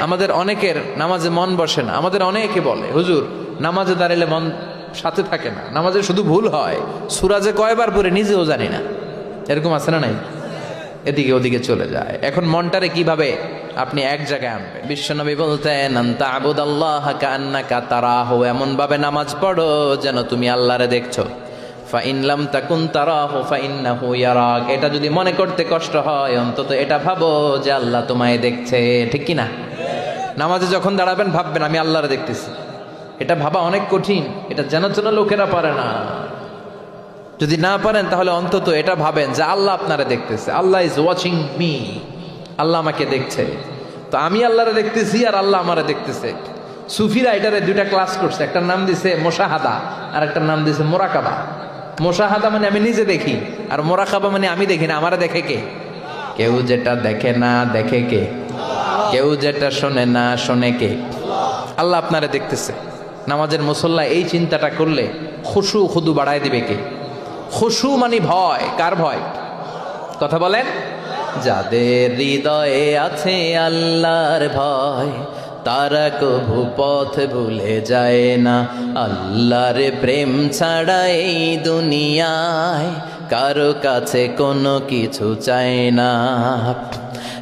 আমাদের অনেকের নামাজে মন বসে না। আমাদের অনেকে বলে, হুজুর, নামাজে দাঁড়ালে মন সাথে থাকে না। নামাজে শুধু ভুল হয়। সুরাজে কয়বার পরে নিজেও জানি না। এরকম আছে না নাই? এদিকে ওদিকে চলে যায়। এখন মনটারে কীভাবে আপনি এক জায়গায় আনবেন? বিশ্বনবী বলতেন আবুদ আল্লাহ কান্নাকা তারাহ। এমন ভাবে নামাজ পড়ো যেন তুমি আল্লাহরে দেখছ। ফাইনলাম তাকুন তারাহ ফাইন্নাহু ইয়ারাক। এটা যদি মনে করতে কষ্ট হয়, অন্তত এটা ভাবো যে আল্লাহ তোমায় দেখছে। ঠিক কি না নামাজে যখন দাঁড়াবেন, ভাববেন, আমি আল্লাহরে দেখতেছি। এটা ভাবা অনেক কঠিন। এটা জানা চেনা লোকেরা পারে না। যদি না পারেন, তাহলে অন্তত এটা ভাবেন যে, আল্লাহ আপনারা দেখতেছে। আল্লাহ ইজ ওয়াচিং মি আল্লাহ আমাকে দেখছে। তো আমি আল্লাহরে দেখতেছি আর আল্লাহ আমারে দেখতেছে। সুফিরা এটারে দুইটা ক্লাস করছে। একটার নাম দিছে মোশাহাদা, আর একটার নাম দিছে মোরাকাবা। মোশাহাদা মানে আমি নিজে দেখি, আর মোরাকাবা মানে আমি দেখি না। আমারে দেখে কে? কেউ যেটা দেখে না, দেখে কে? কেউ যেটা শোনে না শোনে কে? আল্লাহ আপনারা দেখতেছে। নামাজের মুসল্লা এই চিন্তাটা করলে খুশু খুদু বাড়ায় দিবে কে? খুশু মানে ভয়। কার ভয়? কথা বলেন। যাদের হৃদয়ে আছে আল্লাহর ভয়, তারা কভু পথ ভুলে যায় না। আল্লাহর প্রেম ছাড়া এই দুনিয়ায় কারও কাছে কোনো কিছু চায় না।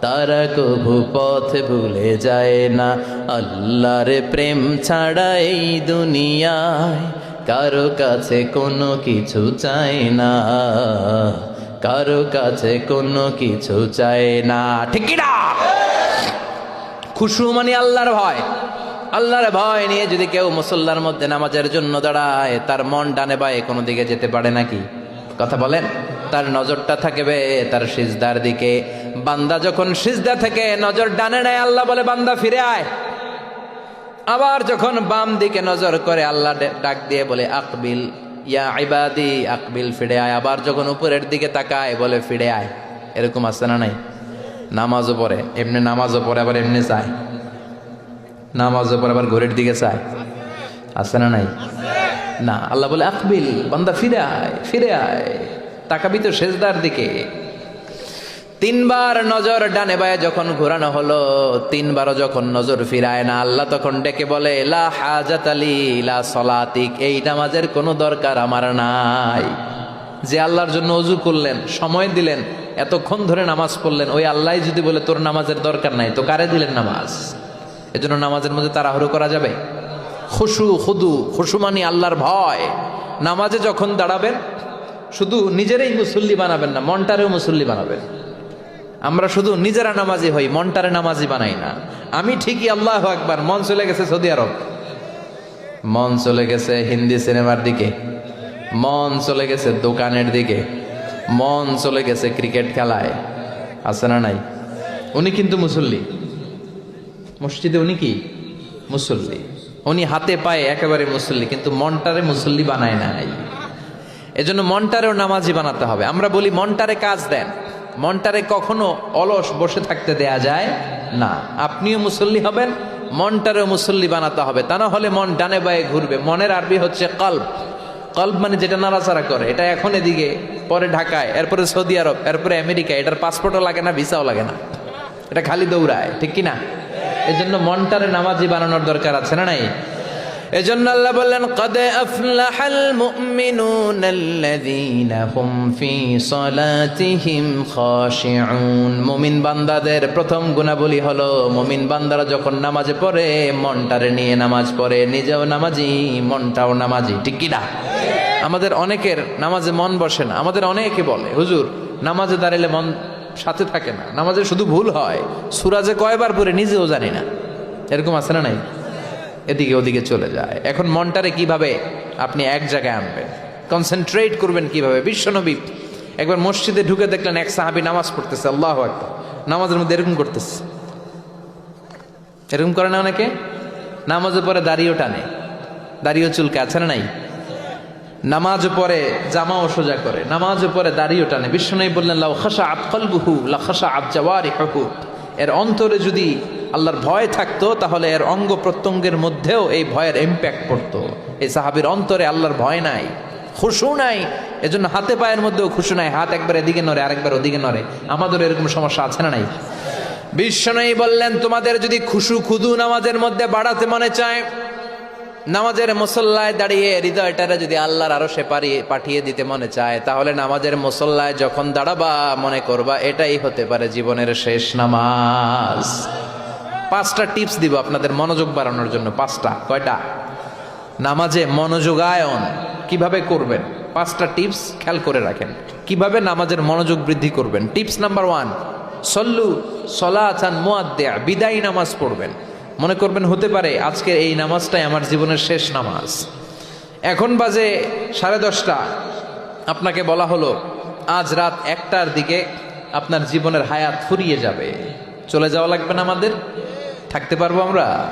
তারা কভু পথ ভুলে যায় না। আল্লাহর প্রেম ছাড়া এই দুনিয়ায় কারও কাছে কোনো কিছু চায় না। কারও কাছে কোনো কিছু চায় না। ঠিক খুশু মানে আল্লাহর ভয়। আল্লাহর ভয় নিয়ে যদি কেউ মুসল্লার মধ্যে নামাজের জন্য দাঁড়ায়, তার মন ডানে বায়ে কোনো দিকে যেতে পারে নাকি? কথা বলেন? তার নজরটা থাকবে তার সিজদার দিকে। বান্দা যখন সিজদা থেকে নজর ডানে নেয়, আল্লাহ বলে, বান্দা ফিরে আয়। আবার যখন বাম দিকে নজর করে, আল্লাহ ডাক দিয়ে বলে, আকবিল, ইয়া ইবাদি, আকবিল, ফিরে আয়। আবার যখন উপরের দিকে তাকায়, বলে, ফিরে আয়। এরকম আছে না নাই? নামাজও পড়ে, এমনি নামাজও পড়ে, আবার এমনি চায়। নামাজও পড়ে, আবার ঘরের দিকে চায়। আছে না নাই? না, আল্লাহ বলে, আকবিল, বান্দা ফিরে আয় ফিরে আয়। তাকাবি তো সেজদার দিকে। তিনবার নজর ডানে বায়ে যখন ঘোরানো হলো, তিনবারও যখন নজর ফিরায় না, আল্লাহ তখন ডেকে বলে, লা হাজাত আলী লা সলাতিক, এই নামাজের কোনো দরকার আমার নাই। যে আল্লাহর জন্য অজু করলেন, সময় দিলেন, এতক্ষণ ধরে নামাজ পড়লেন, ওই আল্লাহ যদি বলে, তোর নামাজের দরকার নাই, তো কারে দিলেন নামাজ? এজন্য নামাজের মধ্যে তাড়াহুড়ো করা যাবে? খুশু, খুদু খুশু মানি আল্লাহর ভয়। নামাজে যখন দাঁড়াবেন, শুধু নিজেরাই মুসল্লি বানাবেন না, মনটারেও মুসল্লি বানাবেন। আমরা শুধু নিজেরা নামাজি হই, মনটারে নামাজি বানাই না। আমি ঠিকই আল্লাহ একবার মন চলে গেছে সৌদি আরব। মন চলে গেছে হিন্দি সিনেমার দিকে। মন চলে গেছে দোকানের দিকে। মন চলে গেছে ক্রিকেট খেলায়। আছে না নাই? উনি কিন্তু মুসল্লি। মসজিদে উনি কি? মুসল্লি। উনি হাতে পায়ে একেবারে মুসল্লি, কিন্তু মনটারে মুসল্লি বানায় নাই। এজন্য মনটারেও নামাজি বানাতে হবে। আমরা বলি, মনটারে কাজ দেন। মনটারে কখনো অলস বসে থাকতে দেয়া যায় না। আপনিও মুসল্লি হবেন, মনটারেও মুসল্লি বানাতে হবে। তা না হলে মন ডানে বায়ে ঘুরবে। মনের আরবি হচ্ছে কল্প কল্প মানে যেটা নাড়াচাড়া করে। এটা এখন এদিকে, পরে ঢাকায়, এরপরে সৌদি আরব, এরপরে আমেরিকা। এটার পাসপোর্টও লাগে না ভিসাও লাগে না। এটা খালি দৌড়ায়, ঠিক কি না এজন্য মনটারে নামাজি বানানোর দরকার আছে না নাই? এজন্য আল্লাহ বললেন, কদ আফলাহাল মুমিনুন আল্লাযীনা হুম ফি সালাতিহিম খাশিউন। মুমিন বান্দাদের প্রথম গুণাবলী হলো, মুমিন বান্দারা যখন নামাজে পড়ে, মনটারে নিয়ে নামাজ পড়ে, নিজেও নামাজি, মনটাও নামাজি। ঠিক কি না? আমাদের অনেকের নামাজে মন বসে না, আমাদের অনেকে বলে, হুজুর, নামাজে দাঁড়ালে মন সাথে থাকে না, নামাজে শুধু ভুল হয় সুরাজে কয়বার পরে নিজেও জানি না। এরকম আছে না নাই? এদিকে ওদিকে চলে যায়। এখন মনটারে কীভাবে আপনি এক জায়গায় আনবেন? কনসেন্ট্রেট করবেন কীভাবে? বিশ্বনবী একবার মসজিদে ঢুকে দেখলেন এক সাহাবি নামাজ পড়তেছে, আল্লাহ একবার নামাজের মধ্যে এরকম করতেছে। এরকম করে না অনেকে? নামাজে পরে দাড়িও টানে। দাড়িও চুলকে, আছে না নাই? নামাজ পরে জামাও সোজা করে নামাজ পরে দাড়িও টানে। বিষ্ণু বললেন, লাউ খাসা আত কলবুহু, লা খাসা আত জাওয়ারি হকু এর অন্তরে যদি আল্লাহর ভয় থাকতো, তাহলে এর অঙ্গ প্রত্যঙ্গের মধ্যেও এই ভয়ের ইম্প্যাক্ট পড়তো। এই সাহাবীর অন্তরে আল্লাহর ভয় নাই, খুশু নাই, এজন্য হাতে পায়ের মধ্যেও খুশু নাই, হাত একবার এদিকে নড়ে, আরেকবার ওদিকে নড়ে। আমাদের এরকম সমস্যা আছে না নাই? বিষ্ণু বললেন, তোমাদের যদি খুশু খুদু নামাজের মধ্যে বাড়াতে মনে চায়, নামাজের মুসল্লায় দাঁড়িয়ে হৃদয়টারে যদি আল্লাহর আরও সে পাঠিয়ে দিতে মনে চায়, তাহলে নামাজের মুসল্লায় যখন দাঁড়াবা মনে করবা, এটাই হতে পারে জীবনের শেষ নামাজ। পাঁচটা টিপস দিব আপনাদের মনোযোগ বাড়ানোর জন্য, পাঁচটা, কয়টা? নামাজে মনোযোগায়ন, কীভাবে করবেন? পাঁচটা টিপস খেয়াল করে রাখেন। কীভাবে নামাজের মনোযোগ বৃদ্ধি করবেন? টিপস নাম্বার ওয়ান, সল্লু সলাচান মুয়াদ্দেয়া বিদায়ী নামাজ পড়বেন। মনে করবেন হতে পারে আজকের এই নামাজটাই আমার জীবনের শেষ নামাজ। এখন বাজে সাড়ে দশটা। আপনাকে বলা হলো, আজ রাত একটার দিকে আপনার জীবনের হায়াত ফুরিয়ে যাবে। চলে যাওয়া লাগবে না আমাদের? থাকতে পারব আমরা?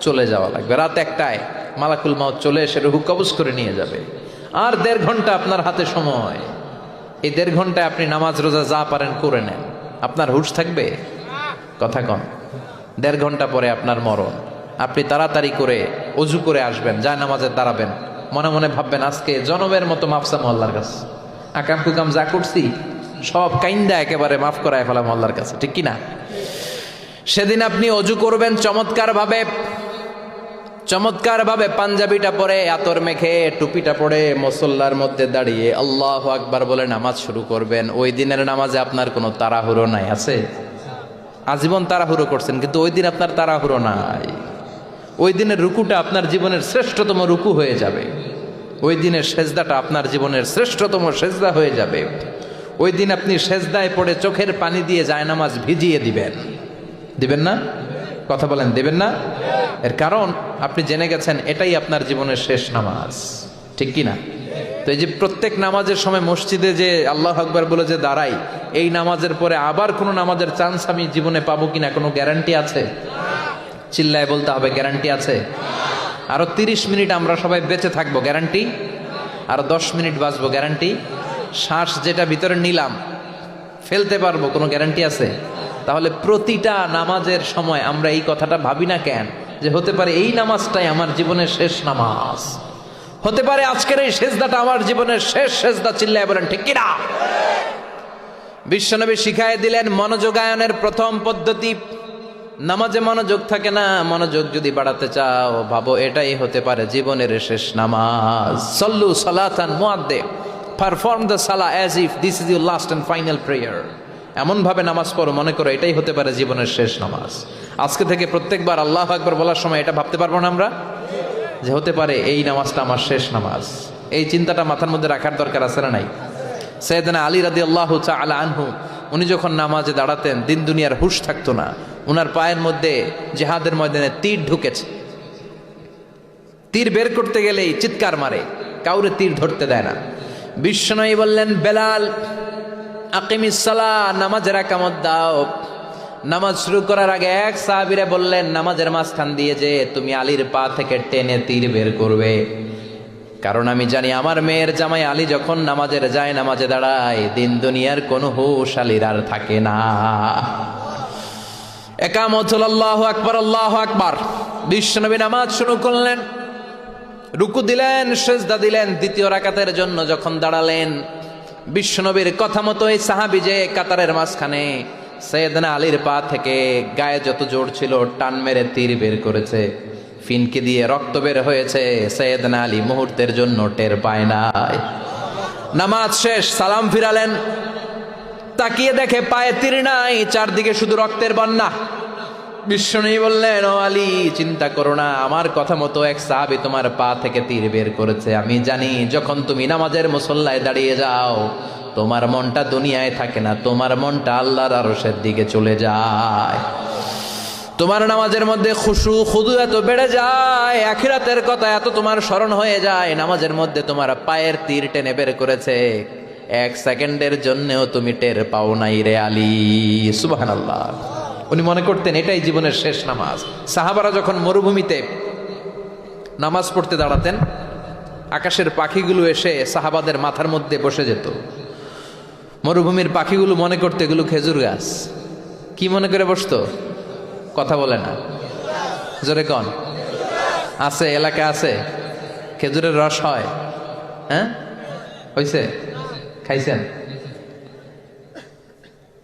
চলে যাওয়া লাগবে। রাত একটায় মালাকুল মাউত চলে এসে রুহু কবজ করে নিয়ে যাবে। আর দেড় ঘণ্টা আপনার হাতে সময়। এই দেড় ঘন্টায় আপনি নামাজ, রোজা যা পারেন করে নেন। আপনার হুশ থাকবে? কথা কন দেড় ঘণ্টা পরে আপনার মরণ। আপনি তাড়াতাড়ি করে অজু করে আসবেন, যা নামাজে দাঁড়াবেন। মনে মনে ভাববেন, আজকে জনমের মতো মাফসা মহল্লার কাছে। আকাম কুকাম যা করছি, সব কাইন্দা একেবারে মাফ করায় ফেলা মহল্লার কাছে। ঠিক কিনা সেদিন আপনি অজু করবেন চমৎকার ভাবে চমৎকার ভাবে পাঞ্জাবিটা পরে আতর মেখে, টুপিটা পরে মসল্লার মধ্যে দাঁড়িয়ে আল্লাহ আকবার বলে নামাজ শুরু করবেন। ওই দিনের নামাজে আপনার কোনো তাড়াহুড়ো নাই, আছে? আজীবন তাড়াহুড়ো করছেন, কিন্তু ওই দিন আপনার তাড়াহুড়ো নাই। ওই দিনের রুকুটা আপনার জীবনের শ্রেষ্ঠতম রুকু হয়ে যাবে। ওই দিনের সেজদাটা আপনার জীবনের শ্রেষ্ঠতম সেজদা হয়ে যাবে। ওই দিন আপনি সেজদায় পড়ে চোখের পানি দিয়ে জায়নামাজ ভিজিয়ে দিবেন। দিবেন না? কথা বলেন, দেবেন না? এর কারণ, আপনি জেনে গেছেন, এটাই আপনার জীবনের শেষ নামাজ। ঠিক কি না? তো এই যে প্রত্যেক নামাজের সময় মসজিদে যে আল্লাহ আকবর বলে যে দাঁড়াই, এই নামাজের পরে আবার কোনো নামাজের চান্স আমি জীবনে পাবো কিনা কোনো গ্যারান্টি আছে? চিল্লায় বলতে হবে গ্যারান্টি আছে? আরও তিরিশ মিনিট আমরা সবাই বেঁচে থাকব গ্যারান্টি আর দশ মিনিট বাঁচবো গ্যারান্টি শ্বাস যেটা ভিতরে নিলাম, ফেলতে পারব, কোনো গ্যারান্টি আছে? তাহলে প্রতিটা নামাজের সময় আমরা এই কথাটা ভাবি না কেন? যে হতে পারে এই নামাজটাই আমার জীবনের শেষ নামাজ। হতে পারে আজকের এই সেজদাটা আমার জীবনের শেষ সেজদা চিল্লায় বলেন, ঠিক কিনা? বিশ্বনবী শিখায় দিলেন, মনোযোগায়নের প্রথম পদ্ধতি, নামাজে মনোযোগ থাকে না, মনোযোগ যদি বাড়াতে চাও, ভাবো এটাই হতে পারে জীবনের শেষ নামাজ। সল্লু সালাতান মুয়াদ্দে পারফর্ম দ্য সালা as if this is your last and final prayer এমনভাবে নামাজ পড়ো, মনে করো এটাই হতে পারে জীবনের শেষ নামাজ। আজকে থেকে প্রত্যেকবার আল্লাহ একবার বলার সময় এটা ভাবতে পারব না আমরা? যে হতে পারে এই নামাজটা আমার শেষ নামাজ। এই চিন্তাটা মাথার মধ্যে রাখার দরকার আছে না নাই? সৈয়দনা আলী রাদি আল্লাহ আলা আনহু, উনি যখন নামাজে দাঁড়াতেন, দিন দুনিয়ার হুশ থাকতো না। উনার পায়ের মধ্যে জেহাদের ময়দানে তীর ঢুকেছে। তীর বের করতে গেলেই চিৎকার মারে, কাউরে তীর ধরতে দেয় না। বিশ্বনয়ী বললেন, বেলাল আকিমিসালা নামাজের একামত দাও। নামাজ শুরু করার আগে এক সাহাবিরে বললেন, নামাজের মাঝখান দিয়ে যে তুমি আলীর পা থেকে টেনে তীর বের করবে। কারণ আমি জানি আমার মেয়ের জামাই আলী যখন নামাজের যায়, নামাজে দাঁড়ায়, দিন দুনিয়ার কোনো হুশ আলীর আর থাকে না। একামত আল্লাহ আকবর, আল্লাহ আকবার। বিশ্বনবী নামাজ শুরু করলেন, রুকু দিলেন, সেজদা দিলেন, দ্বিতীয় রাকাতের জন্য যখন দাঁড়ালেন বিশ্বনবীর কথা মতো এই সাহাবি যে কাতারের মাঝখানে সৈয়দনা আলীর পা থেকে গায়ে যত জোর ছিল টান মেরে তীর বের করেছে। ফিনকে দিয়ে রক্ত বের হয়েছে সৈয়দনা আলী মুহূর্তের জন্য টের পায় নাই। নামাজ শেষ, সালাম ফিরালেন। তাকিয়ে দেখে পায়ে তীর নাই, চারদিকে শুধু রক্তের বন্যা। বিশ্বনী বললেন আলী, চিন্তা করো না, আমার কথা মতো এক সাহাবি তোমার পা থেকে তীর বের করেছে। আমি জানি, যখন তুমি নামাজের মুসল্লায় দাঁড়িয়ে যাও, তোমার মনটা দুনিয়ায় থাকে না, তোমার মনটা আল্লাহর আরসের দিকে চলে যায়। তোমার নামাজের মধ্যে খুশু, খুদু এত বেড়ে যায়, আখিরাতের কথা এত তোমার স্মরণ হয়ে যায়, নামাজের মধ্যে তোমার পায়ের তীর টেনে বের করেছে। এক সেকেন্ডের জন্যেও তুমি টের পাও নাই রে আলী সুবাহান আল্লাহ উনি মনে করতেন, এটাই জীবনের শেষ নামাজ। সাহাবারা যখন মরুভূমিতে নামাজ পড়তে দাঁড়াতেন, আকাশের পাখিগুলো এসে সাহাবাদের মাথার মধ্যে বসে যেত। মরুভূমির পাখিগুলো মনে করতে, এগুলো খেজুর গাছ। কি মনে করে বসতো? কথা বলে না। জোরে কন। আছে, এলাকা আছে। খেজুরের রস হয়। হ্যাঁ? হয়েছে খাইছেন?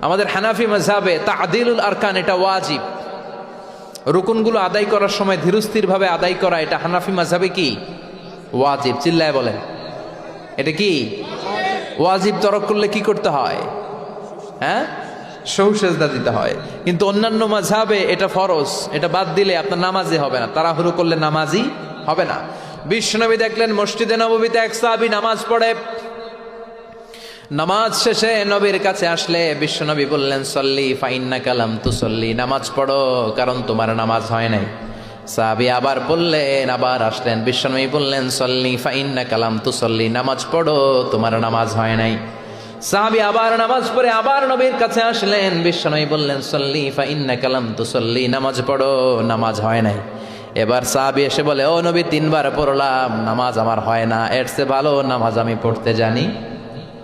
আমাদের হানাফি মজাবে তাদিলুল আরকান, এটা ওয়াজিব। রুকুনগুলো আদায় করার সময় ধীরস্থির ভাবে আদায় করা, এটা হানাফি মাঝাবে কি? ওয়াজিব, চিল্লায় বলেন। এটা কি? ওয়াজিব তরক করলে কি করতে হয়? হ্যাঁ? সহু সেজদা দিতে হয়। কিন্তু অন্যান্য মাঝাবে এটা ফরজ, এটা বাদ দিলে আপনার নামাজি হবে না, তাড়াহুড়ো করলে নামাজি হবে না। বিশ্বনবী দেখলেন, মসজিদে নবমীতে এক সাহাবি নামাজ পড়ে নামাজ শেষে নবীর কাছে আসলে বিশ্বনবী বললেন, সল্লি ফাইন্না কালাম তু সল্লি নামাজ পড়ো, কারণ তোমার নামাজ হয় নাই। সাহাবি আবার বললেন, আবার আসলেন। বিশ্বনবী বললেন, সল্লি ফাইন্না কালাম তু সল্লি নামাজ পড়ো, তোমার নামাজ হয় নাই। সাহাবি আবার নামাজ পড়ে আবার নবীর কাছে আসলেন। বিশ্বনবী বললেন, সল্লি ফাইন্না কালাম তু সল্লি নামাজ পড়ো, নামাজ হয় নাই। এবার সাহাবি এসে বলে, ও নবী, তিনবার পড়লাম। নামাজ আমার হয় না। এর চেয়ে ভালো নামাজ আমি পড়তে জানি।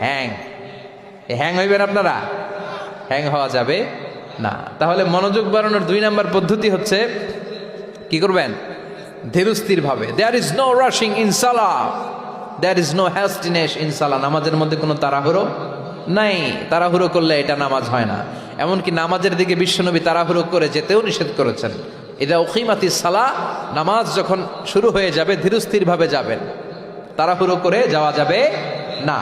হ্যাং। হ্যাং হইবেন আপনারা? হ্যাং হওয়া যাবে না। তাহলে মনোযোগ বাড়ানোর দুই নাম্বার পদ্ধতি হচ্ছে, কি করবেন? ধীরস্থির ভাবে there is no rushing in সালা there is no hastiness in সালা নামাজের মধ্যে কোনো তাড়াহুড়ো নাই। তাড়াহুড়ো করলে এটা নামাজ হয় না। এমনকি নামাজের দিকে বিশ্বনবী তাড়াহুড়ো করে যেতেও নিষেধ করেছেন। এটা ওখিমাতি সালা নামাজ যখন শুরু হয়ে যাবে ধীরস্থির ভাবে যাবেন। তাড়াহুড়ো করে যাওয়া যাবে না।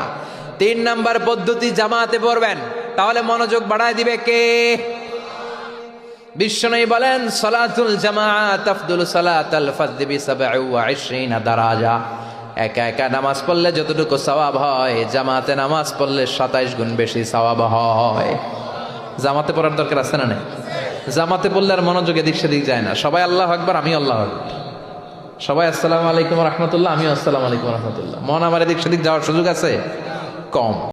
তিন নাম্বার পদ্ধতি জামাতে পড়বেন। তাহলে মনোযোগ বাড়ায় দিবে কে? বিশ্বনবী বলেন, সলাতুল জামাআত আফদুল সালাতাল ফাজদি বি 27 দারাজা। একা একা নামাজ পড়লে যতটুকু সওয়াব হয়, জামাতে নামাজ পড়লে 27 গুণ বেশি সওয়াব হয়। জামাতে পড়ার দরকার আছে না জামাতে পড়লে আর মনোযোগ এদিক সেদিক যায় না। সবাই আল্লাহ আকবার, আমি আল্লাহ সবাই আসসালামু আলাইকুম রহমতুল্লাহ, আমিও আসসালামু আলাইকুম রহমতুল্লাহ। মন আমার এদিক সেদিক যাওয়ার সুযোগ আছে? কম